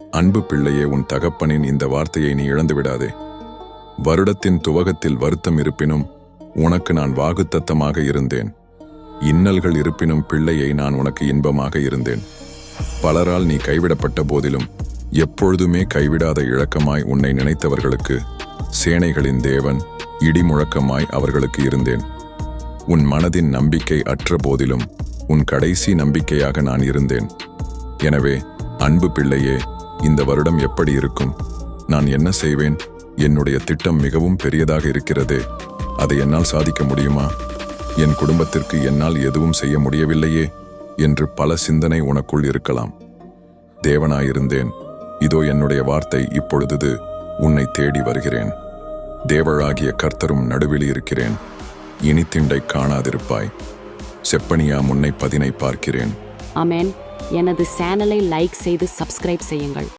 அன்பு பிள்ளையே உன் தகப்பனின் இந்த வார்த்தையை நீ இழந்து விடாதே வருடத்தின் துவகத்தில் வருத்தம் இருப்பினும் உனக்கு நான் வாகுத்தத்தமாக இருந்தேன். இன்னல்கள் இருப்பினும் பிள்ளையை நான் உனக்கு இன்பமாக இருந்தேன். பலரால் நீ கைவிடப்பட்ட போதிலும் எப்பொழுதுமே கைவிடாத இழக்கமாய் உன்னை நினைத்தவர்களுக்கு சேனைகளின் தேவன் இடிமுழக்கமாய் அவர்களுக்கு இருந்தேன். உன் மனதின் நம்பிக்கை அற்ற போதிலும் உன் கடைசி நம்பிக்கையாக நான் இருந்தேன். எனவே அன்பு பிள்ளையே இந்த வருடம் எப்படி இருக்கும்? நான் என்ன செய்வேன்? என்னுடைய திட்டம் மிகவும் பெரியதாக இருக்கிறதே. அதை என்னால் சாதிக்க முடியுமா? என் குடும்பத்திற்கு என்னால் எதுவும் செய்ய முடியவில்லையே என்று பல சிந்தனை உனக்குள் இருக்கலாம். தேவனாயிருந்தேன். இதோ என்னுடைய வார்த்தை இப்பொழுது உன்னை தேடி வருகிறேன். தேவழாகிய கர்த்தரும் நடுவில் இருக்கிறேன். இனி திண்டை காணாதிருப்பாய். செப்பனியா முன்னை பதினை பார்க்கிறேன். அமேன் எனது சேனலை லைக் செய்து சப்ஸ்கிரைப் செய்யுங்கள்.